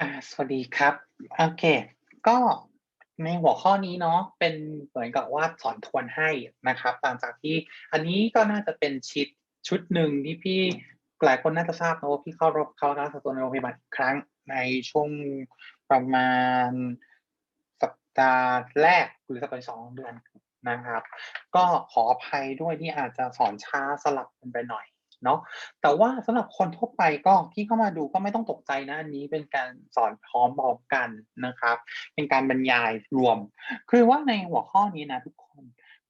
อ่า สวัสดีครับ โอเค ก็ในหัวข้อนี้เนาะเป็นเหมือนกับว่าสอนทวนให้นะครับหลังจากที่อันนี้ก็น่าจะเป็นชิดชุดหนึ่งที่พี่หลายคนน่าจะทราบนะว่าพี่เข้ารับเข้ารับตัวในโรงพยาบาลอีกครั้งในช่วงประมาณสัปดาห์แรกหรือสัปดาห์สองเดือนนะครับ ก็ขออภัยด้วยที่อาจจะสอนช้าสลับกันไปหน่อย เนาะแต่ว่าสำหรับคนทั่วไปก็ที่เข้ามาดูก็ไม่ต้องตกใจนะอันนี้เป็นการสอนพร้อมบอกกันนะครับ เป็นการบรรยายรวม คือว่าในหัวข้อนี้นะทุกคน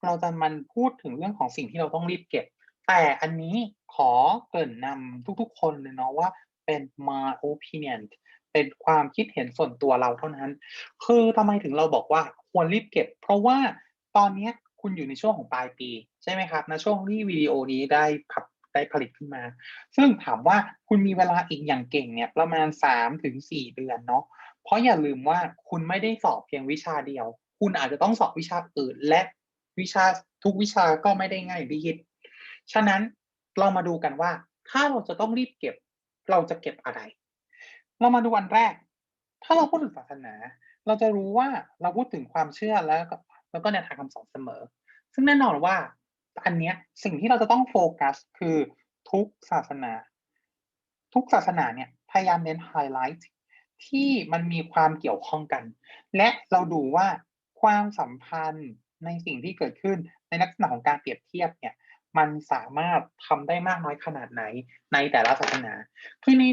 เราจะมันพูดถึงเรื่องของสิ่งที่เราต้องรีบเก็บ แต่อันนี้ขอเกริ่นนำทุกๆ คนเลยเนาะว่าเป็น my opinion เป็นความคิดเห็นส่วนตัวเราเท่านั้น คือทำไมถึงเราบอกว่าควรรีบเก็บ เพราะว่าตอนนี้คุณอยู่ในช่วงของปลายปี ใช่ไหมครับในช่วงที่วิดีโอนี้ได้พับ ได้ผลิตขึ้นมา ซึ่งถามว่าคุณมีเวลาอีกอย่างเก่งเนี่ยประมาณ3ถึง4เดือนเนาะเพราะอย่าลืมว่าคุณไม่ได้สอบเพียงวิชาเดียว คุณอาจจะต้องสอบวิชาอื่น และวิชาทุกวิชาก็ไม่ได้ง่ายดีดฉะนั้นเรามาดูกันว่า ถ้าเราจะต้องรีบเก็บ เราจะเก็บอะไร เรามาดูวันแรก ถ้าเราพูดถึงศาสนา เราจะรู้ว่าเราพูดถึงความเชื่อแล้วก็แล้วก็แนวทางคำสอนเสมอ ซึ่งแน่นอนว่า อันเนี้ยสิ่งที่เราจะต้องโฟกัสคือทุกศาสนา ทุกศาสนาเนี่ยพยายามเน้นไฮไลท์ที่มันมีความเกี่ยวข้องกัน และเราดูว่าความสัมพันธ์ในสิ่งที่เกิดขึ้นในลักษณะของการเปรียบเทียบเนี่ย มันสามารถทำได้มากน้อยขนาดไหนในแต่ละศาสนา คือใน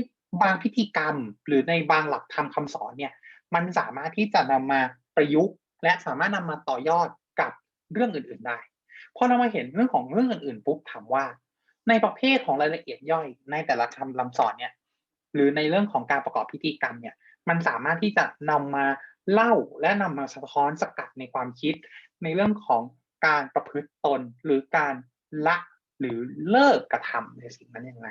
บางพิธีกรรมหรือในบางหลักธรรมคาสอนเนี่ย มันสามารถที่จะนำมาประยุกต์ และสามารถนำมาต่อยอดกับเรื่องอื่น ๆได้ พอเรามาเห็นเรื่องของเรื่องอื่นๆปุ๊บถามว่า ในประเภทของรายละเอียดย่อย ในแต่ละคำลำสอนเนี่ย หรือในเรื่องของการประกอบพิธีกรรมเนี่ย มันสามารถที่จะนำมาเล่าและนำมาสะท้อนสกัดในความคิด ในเรื่องของการประพฤติตนหรือการละหรือเลิกกระทำในสิ่งนั้นอย่างไร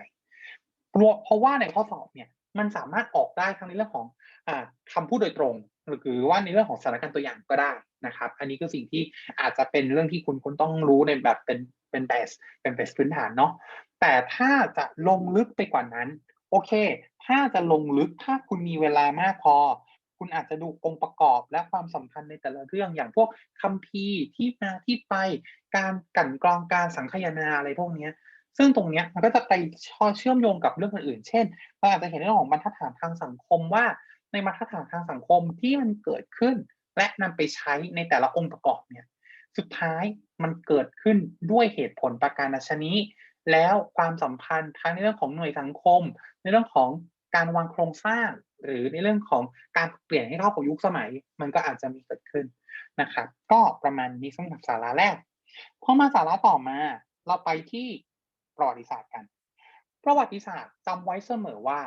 เพราะว่าในข้อสอบเนี่ยมันสามารถออกได้ทั้งในเรื่องของอคำพูดโดยตรง หรือว่าในเรื่องของสถานการณ์ตัวอย่างก็ได้นะครับ อันนี้คือสิ่งที่อาจจะเป็นเรื่องที่คุณคุณต้องรู้ในแบบเป็นเป็นเบสเป็นเบสพื้นฐานเนาะแต่ถ้าจะลงลึกไปกว่านั้น โอเค ถ้าจะลงลึกถ้าคุณมีเวลามากพอ คุณอาจจะดูองค์ประกอบและความสัมพันธ์ในแต่ละเรื่องอย่างพวกคำพีที่มาที่ไปการกั่นกรองการสังคายนาอะไรพวกนี้ซึ่งตรงนี้มันก็จะไปเชื่อมโยงกับเรื่องอื่นๆ เช่นเราอาจจะเห็นเรื่องของบรรทัดฐานทางสังคมว่า ในบรรฐานทางสังคมที่มันเกิดขึ้น และนำไปใช้ในแต่ละองค์ประกอบเนี่ยสุดท้ายมันเกิดขึ้นด้วยเหตุผลประการชนี้ แล้วความสัมพันธ์ทั้งในเรื่องของหน่วยสังคม ในเรื่องของการวางโครงสร้าง หรือในเรื่องของการเปลี่ยนให้เข้ากับยุคสมัย มันก็อาจจะมีเกิดขึ้นนะครับ ก็ประมาณนี้สำหรับสาระแรกพอมาสาระต่อมา เราไปที่ประวัติศาสตร์กัน ประวัติศาสตร์จำไว้เสมอว่า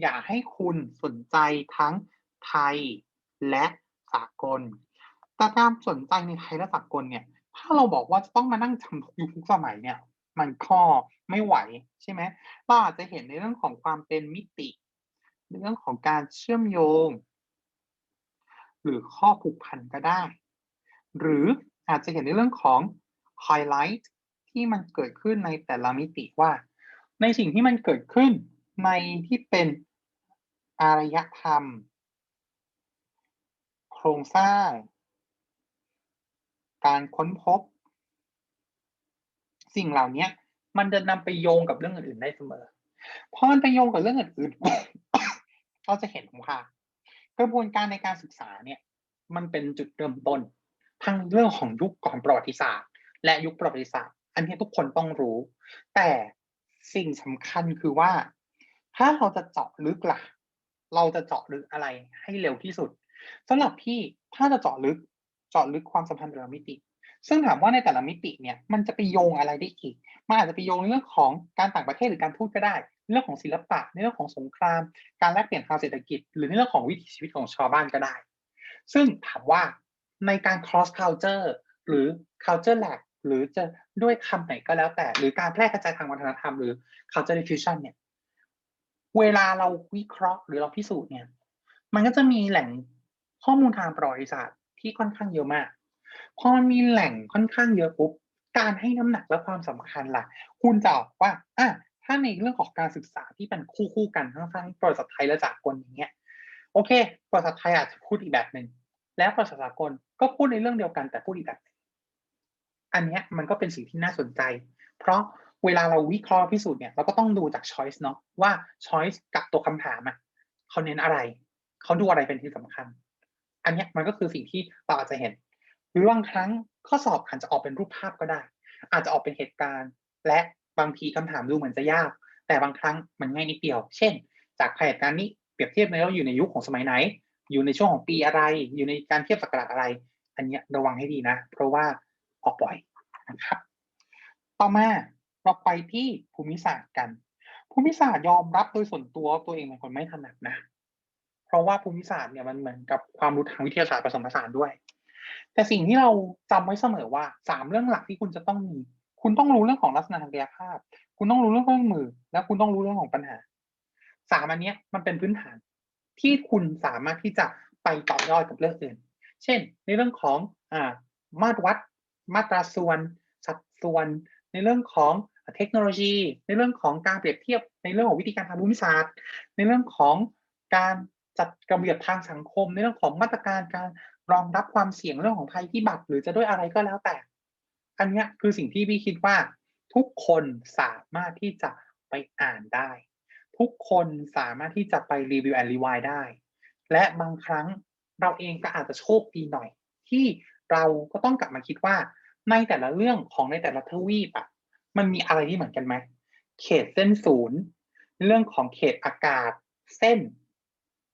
อย่าให้คุณสนใจทั้งไทยและสากล แต่การสนใจในไทยและสากลเนี่ย ถ้าเราบอกว่าจะต้องมานั่งจำทุกยุคทุกสมัยเนี่ย มันก็ไม่ไหวใช่ไหมเราอาจจะเห็นในเรื่องของความเป็นมิติในเรื่องของการเชื่อมโยง หรือข้อผูกพันก็ได้ หรืออาจจะเห็นในเรื่องของไฮไลท์ที่มันเกิดขึ้นในแต่ละมิติว่า ในสิ่งที่มันเกิดขึ้นในที่เป็น อารยธรรม โครงสร้าง การค้นพบ สิ่งเหล่านี้มันจะนำไปโยงกับเรื่องอื่นๆได้เสมอพราะมันไปโยงกับเรื่องอื่นๆเราจะเห็นว่ากระบวนการในการศึกษาเนี่ย มันเป็นจุดเริ่มต้นทั้งเรื่องของยุคก่อนประวัติศาสตร์ และยุคประวัติศาสตร์ อันนี้ทุกคนต้องรู้ แต่สิ่งสำคัญคือว่า ถ้าเราจะเจาะลึกล่ะ เราจะเจาะลึกอะไรให้เร็วที่สุดสำหรับพี่ถ้าจะเจาะลึกเจาะลึกความสัมพันธ์แต่ละมิติ ซึ่งถามว่าในแต่ละมิติเนี่ยมันจะไปโยงอะไรได้อีกมันอาจจะไปโยงเรื่องของการต่างประเทศหรือการพูดก็ได้ เรื่องของศิลปะในเรื่องของสงคราม การแลกเปลี่ยนทางเศรษฐกิจ หรือในเรื่องของวิถีชีวิตของชาวบ้านก็ได้ ซึ่งถามว่าในการ cross culture หรือ culture lag หรือจะด้วยคำไหนก็แล้วแต่ หรือการแพร่กระจายทางวัฒนธรรมหรือ culture diffusion เนี่ย เวลาเราวิเคราะห์หรือเราพิสูจน์เนี่ย มันก็จะมีแหล่งข้อมูลทางประวัติศาสตร์ที่ค่อนข้างเยอะมาก พอมันมีแหล่งค่อนข้างเยอะปุ๊บ การให้น้ำหนักและความสำคัญล่ะ คุณจะบอกว่าอะถ้าในเรื่องของการศึกษาที่เป็นคู่คู่กันทั้งทั้งประวัติศาสตร์ไทยและจากคนอย่างเงี้ย โอเคภาษาไทยอาจจะพูดอีกแบบหนึ่ง แล้วภาษาสากลก็พูดในเรื่องเดียวกันแต่พูดอีกแบบ อันเนี้ยมันก็เป็นสิ่งที่น่าสนใจ เพราะ เวลาเราวิเคราะห์พิสูจน์เนี่ยเราก็ต้องดูจาก choice เนาะว่า choice กับตัวคำถามอะเขาเน้นอะไร เขาดูอะไรเป็นที่สำคัญ อันนี้มันก็คือสิ่งที่เราอาจจะเห็น หรือบางครั้งข้อสอบอาจจะออกเป็นรูปภาพก็ได้ อาจจะออกเป็นเหตุการณ์ และบางทีคำถามดูเหมือนจะยาก แต่บางครั้งมันง่ายนิดเดียว เช่น จากเหตุการณ์นี้เปรียบเทียบในเราอยู่ในยุคของสมัยไหน อยู่ในช่วงของปีอะไร อยู่ในการเทียบสักราชอะไร อันเนี้ยระวังให้ดีนะ เพราะว่าออกบ่อยนะครับ ต่อมา เราไปที่ภูมิศาสตร์กัน ภูมิศาสตร์ยอมรับโดยส่วนตัวตัวเองเป็นคนไม่ถนัดนะ เพราะว่าภูมิศาสตร์เนี่ยมันเหมือนกับความรู้ทางวิทยาศาสตร์ผสมผสานด้วย แต่สิ่งที่เราจำไว้เสมอว่าสามเรื่องหลักที่คุณจะต้องมี คุณต้องรู้เรื่องของลักษณะทางกายภาพ คุณต้องรู้เรื่องเครื่องมือ และคุณต้องรู้เรื่องของปัญหาสามอันนี้มันเป็นพื้นฐานที่คุณสามารถที่จะไปต่อยอดกับเรื่องอื่น เช่น ในเรื่องของอ่ามาตรวัดมาตราส่วน สัดส่วน ในเรื่องของ เทคโนโลยี ในเรื่องของการเปรียบเทียบ ในเรื่องของวิธีการทางภูมิศาสตร์ ในเรื่องของการจัดระเบียบทางสังคม ในเรื่องของมาตรการการรองรับความเสี่ยงเรื่องของภัยพิบัติ หรือจะด้วยอะไรก็แล้วแต่ อันนี้คือสิ่งที่พี่คิดว่า ทุกคนสามารถที่จะไปอ่านได้ ทุกคนสามารถที่จะไปรีวิวแอนรีวายได้ และบางครั้งเราเองก็อาจจะโชคดีหน่อย ที่เราก็ต้องกลับมาคิดว่าในแต่ละเรื่องของในแต่ละทวีปอะ มันมีอะไรที่เหมือนกันไหมเขตเส้นศูนย์ เรื่องของเขตอากาศเส้น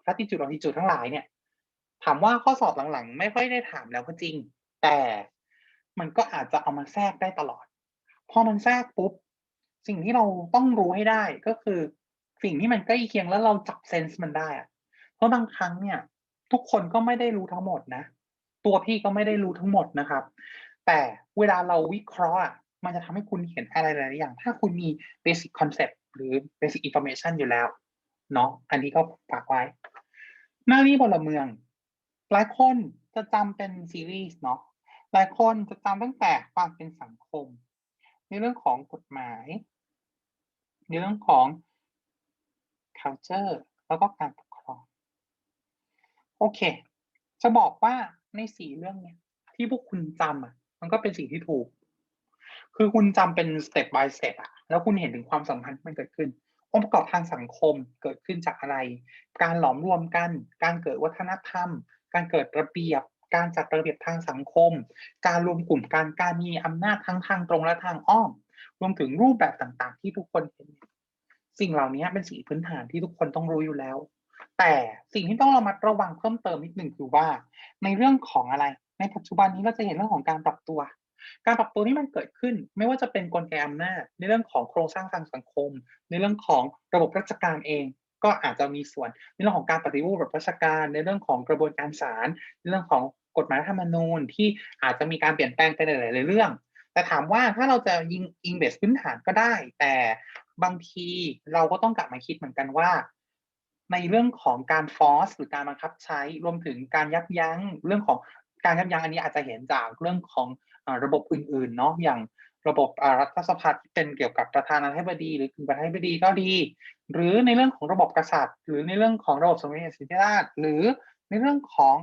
ลัติจูดลองติจูดทั้งหลายเนี่ย ถามว่าข้อสอบหลังๆ ไม่ค่อยได้ถามแล้วก็จริง แต่มันก็อาจจะเอามาแทรกได้ตลอด พอมันแทรกปุ๊บ สิ่งที่เราต้องรู้ให้ได้ก็คือ สิ่งที่มันใกล้เคียงแล้วเราจับเซนส์มันได้อะเพราะบางครั้งเนี่ย ทุกคนก็ไม่ได้รู้ทั้งหมดนะ ตัวพี่ก็ไม่ได้รู้ทั้งหมดนะครับ แต่เวลาเราวิเคราะห์ มันจะทำให้คุณเห็นอะไรหลายอย่าง ถ้าคุณมี basic concept หรือ basic information อยู่แล้วเนาะอันนี้ก็ฝากไว้ หน้าที่พลเมือง หลายคนจะจำเป็นซีรีส์เนาะหลายคนจะจำตั้งแต่ความเป็นสังคม ในเรื่องของกฎหมาย ในเรื่องของ culture แล้วก็การปกครอง โอเค จะบอกว่าในสี่เรื่องเนี้ยที่พวกคุณจำอะ มันก็เป็นสิ่งที่ถูก คือคุณจำเป็น step by step อะแล้วคุณเห็นถึงความสัมพันธ์ที่มันเกิดขึ้นองค์ประกอบทางสังคมเกิดขึ้นจากอะไร การหลอมรวมกัน การเกิดวัฒนธรรม การเกิดระเบียบ การจัดระเบียบทางสังคม การรวมกลุ่มการการมีอำนาจทั้งทางตรงและทางอ้อม รวมถึงรูปแบบต่างๆ ที่ทุกคนเห็น สิ่งเหล่านี้เป็นสิ่งพื้นฐานที่ทุกคนต้องรู้อยู่แล้ว แต่สิ่งที่ต้องระมัดระวังเพิ่มเติมนิดหนึ่งคือว่า ในเรื่องของอะไร ในปัจจุบันนี้เราจะเห็นเรื่องของการปรับตัว การปรับตัวที่มันเกิดขึ้น ไม่ว่าจะเป็นกลไกอำนาจในเรื่องของโครงสร้างทางสังคม ในเรื่องของระบบราชการเอง ก็อาจจะมีส่วนในเรื่องของการปฏิรูประบบราชการ ในเรื่องของกระบวนการศาลในเรื่องของกฎหมายธรรมนูญที่อาจจะมีการเปลี่ยนแปลงไปในหลายๆเรื่อง แต่ถามว่าถ้าเราจะยิงอิงเบสพื้นฐานก็ได้ แต่บางทีเราก็ต้องกลับมาคิดเหมือนกันว่า ในเรื่องของการฟอสหรือการบังคับใช้รวมถึงการยับยั้งเรื่องของการยับยั้งอันนี้อาจจะเห็นจากเรื่องของ ระบบอื่นๆเนาะอย่างระบบรัฐสภาที่เป็นเกี่ยวกับประธานาธิบดี หรือกึ่งประธานาธิบดีก็ดี หรือในเรื่องของระบบกษัตริย์ หรือในเรื่องของระบบสมเด็จสิทธิราชหรือในเรื่องของ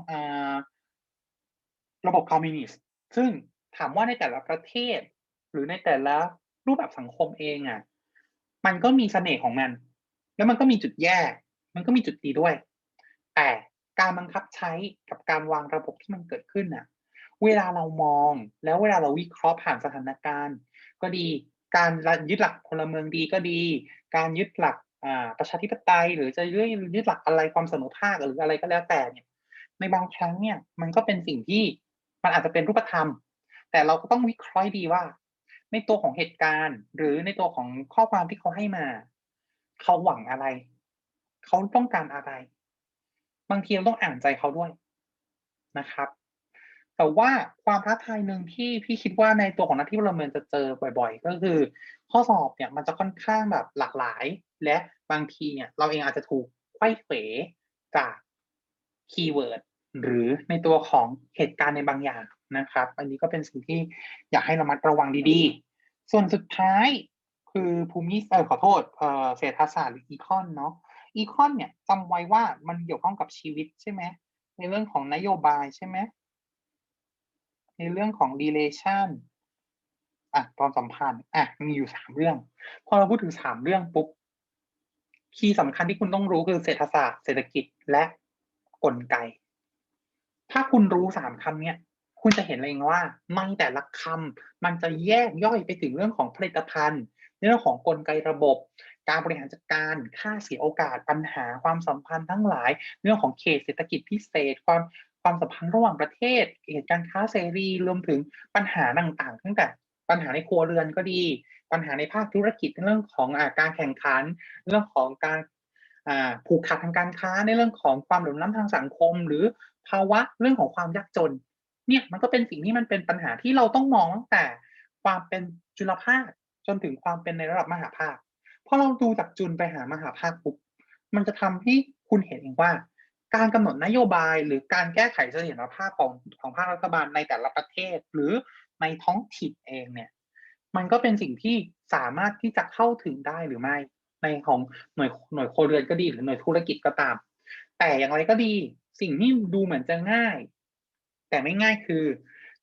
ระบบคอมมิวนิสต์ซึ่งถามว่าในแต่ละประเทศ หรือในแต่ละรูปแบบสังคมเองอะ มันก็มีเสน่ห์ของมัน แล้วมันก็มีจุดแย่ มันก็มีจุดดีด้วย แต่การบังคับใช้กับการวางระบบที่มันเกิดขึ้นน่ะ เวลาเรามอง แล้วเวลาเราวิเคราะห์ผ่านสถานการณ์ ก็ดีการยึดหลักพลเมืองดีก็ดี การยึดหลักประชาธิปไตย หรือจะยึดยึดหลักอะไรความเสมอภาคหรืออะไรก็แล้วแต่เนี่ยในบางครั้งเนี่ยมันก็เป็นสิ่งที่มันอาจจะเป็นรูปธรรม แต่เราก็ต้องวิเคราะห์ดีว่า ในตัวของเหตุการณ์ หรือในตัวของข้อความที่เขาให้มา เขาหวังอะไร เขาต้องการอะไร บางทีเราต้องอ่านใจเขาด้วยนะครับ แต่ว่าความท้าทายหนึ่งที่พี่คิดว่าในตัวของนักที่พลเมืองจะเจอบ่อยๆ ก็คือ ข้อสอบเนี่ยมันจะค่อนข้างแบบหลากหลาย และบางทีเนี่ยเราเองอาจจะถูกไขว้เขวจากคีย์เวิร์ดหรือในตัวของเหตุการณ์ในบางอย่างนะครับ อันนี้ก็เป็นสิ่งที่อยากให้ระมัดระวังดีๆ ส่วนสุดท้ายคือภูมิเออขอโทษเออเศรษฐศาสตร์หรืออีคอนเนาะอีคอนเนี่ยจำไว้ว่ามันเกี่ยวข้องกับชีวิตใช่ไหมในเรื่องของนโยบายใช่ไหม ในเรื่องของ relation อะความสัมพันธ์อะมีอยู่สามเรื่อง พอเราพูดถึงสามเรื่องปุ๊บคีย์สำคัญที่คุณต้องรู้คือเศรษฐศาสตร์ เศรษฐกิจและกลไก ถ้าคุณรู้สามคำเนี้ย คุณจะเห็นเลยว่าในแต่ละคำมันจะแยกย่อยไปถึงเรื่องของผลิตภัณฑ์เรื่องของกลไกระบบ การบริหารจัดการ ค่าเสียโอกาส ปัญหา ความสัมพันธ์ทั้งหลาย เรื่องของเขตเศรษฐกิจพิเศษ ความ ความสัมพันธ์ระหว่างประเทศเหตุการณ์ค้าเสรีรวมถึงปัญหาต่างๆตั้งแต่ปัญหาในครัวเรือนก็ดี ปัญหาในภาคธุรกิจในเรื่องของอการแข่งขัน เรื่องของการผูกขาดทางการค้าในเรื่องของความเหลื่อมล้ำทางสังคม หรือภาวะเรื่องของความยากจน เนี่ยมันก็เป็นสิ่งที่มันเป็นปัญหาที่เราต้องมองตั้งแต่ความเป็นจุลภาคจนถึงความเป็นในระดับมหาภาคพอเราดูจากจุลไปหามหาภาคปุ๊บมันจะทำให้คุณเห็นเองว่า การกำหนดนโยบายหรือการแก้ไขเสถียรภาพของของภาครัฐบาลในแต่ละประเทศ หรือในท้องถิ่นเองเนี่ย มันก็เป็นสิ่งที่สามารถที่จะเข้าถึงได้หรือไม่ ในของหน่วยหน่วยโครเรือนก็ดีหรือหน่วยธุรกิจก็ตาม แต่อย่างไรก็ดีสิ่งที่ดูเหมือนจะง่าย แต่ไม่ง่ายคือ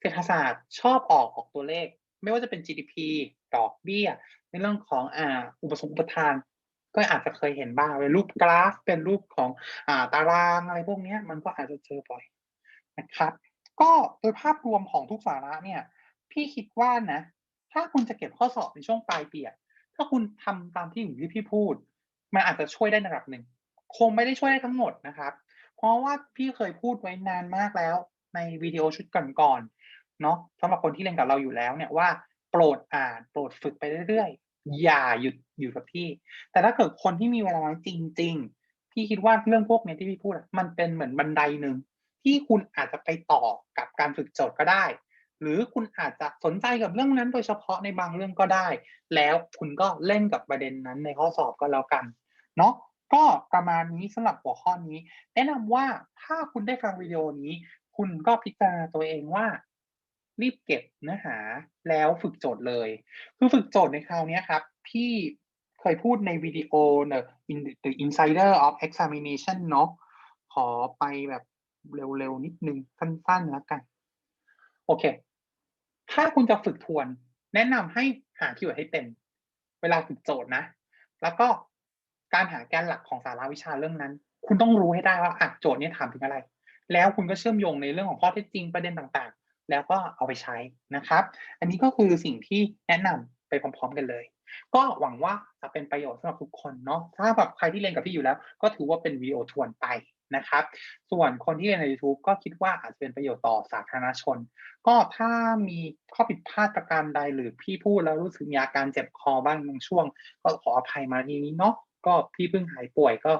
เศรษฐศาสตร์ชอบออกออกตัวเลข ไม่ว่าจะเป็น GDP ดอกเบี้ย ในเรื่องของอ่าอุปสงค์อุปทาน ก็อาจจะเคยเห็นบ้างเป็นรูปกราฟ เป็นรูปของอ่าตารางอะไรพวกนี้มันก็อาจจะเจอบ่อยนะครับ ก็โดยภาพรวมของทุกสาระเนี่ย พี่คิดว่านะ ถ้าคุณจะเก็บข้อสอบในช่วงปลายปีถ้าคุณทำตามที่อยู่ที่พี่พูด มันอาจจะช่วยได้ในระดับหนึ่ง คงไม่ได้ช่วยได้ทั้งหมดนะครับ เพราะว่าพี่เคยพูดไว้นานมากแล้วในวิดีโอชุดก่อนๆเนาะสำหรับคนที่เรียนกับเราอยู่แล้วเนี่ยว่าโปรดอ่านโปรดฝึกไปเรื่อย อย่าหยุดอยู่กับพี่ แต่ถ้าเกิดคนที่มีเวลาน้อยจริง ๆ พี่คิดว่าเรื่องพวกนี้ที่พี่พูดมันเป็นเหมือนบันไดหนึ่งที่คุณอาจจะไปต่อกับการฝึกโจทย์ก็ได้ หรือคุณอาจจะสนใจกับเรื่องนั้นโดยเฉพาะในบางเรื่องก็ได้ แล้วคุณก็เล่นกับประเด็นนั้นในข้อสอบก็แล้วกันเนาะก็ประมาณนี้สำหรับหัวข้อนี้ แนะนำว่าถ้าคุณได้ฟังวิดีโอนี้ คุณก็พิจารณาตัวเองว่า รีบเก็บเนื้อหาแล้วฝึกโจทย์เลย คือฝึกโจทย์ในคราวนี้ครับ พี่เคยพูดในวิดีโอเนอะ The Insider of Examination เนาะขอไปแบบเร็วๆ นิดนึงสั้นๆแล้วกัน โอเค ถ้าคุณจะฝึกทวน แนะนำให้หาคีย์เวิร์ดให้เป็น เวลาฝึกโจทย์นะ แล้วก็การหาแกนหลักของสาระวิชาเรื่องนั้น คุณต้องรู้ให้ได้ว่าอะโจทย์นี้ถามถึงอะไร แล้วคุณก็เชื่อมโยงในเรื่องของข้อเท็จจริงประเด็นต่างๆ แล้วก็เอาไปใช้นะครับ อันนี้ก็คือสิ่งที่แนะนำไปพร้อม ๆ กันเลย ก็หวังว่าจะเป็นประโยชน์สำหรับทุกคนเนาะถ้าแบบใครที่เรียนกับพี่อยู่แล้ว ก็ถือว่าเป็นวีโอทวนไปนะครับ ส่วนคนที่เรียนใน YouTube ก็คิดว่าอาจจะเป็นประโยชน์ต่อสาธารณชน ก็ถ้ามีข้อผิดพลาดประการใดหรือพี่พูดแล้วรู้สึกมีอาการเจ็บคอบ้างบางช่วง ก็ขออภัยมาทีนี้เนาะก็พี่เพิ่งหายป่วยก็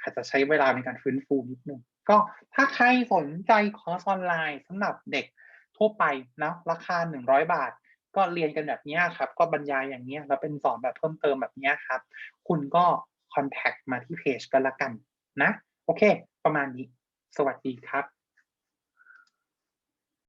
อาจจะใช้เวลาในการฟื้นฟูนิดนึงก็ถ้าใครสนใจคอร์สออนไลน์สำหรับเด็ก ทั่วไปนะราคา 100 บาท ก็เรียนกันแบบนี้ครับ ก็บรรยายอย่างนี้แล้วเป็นสอนแบบเพิ่มเติมแบบนี้ครับ คุณก็คอนแทคมาที่เพจกันละกันนะ โอเค ประมาณนี้ สวัสดีครับ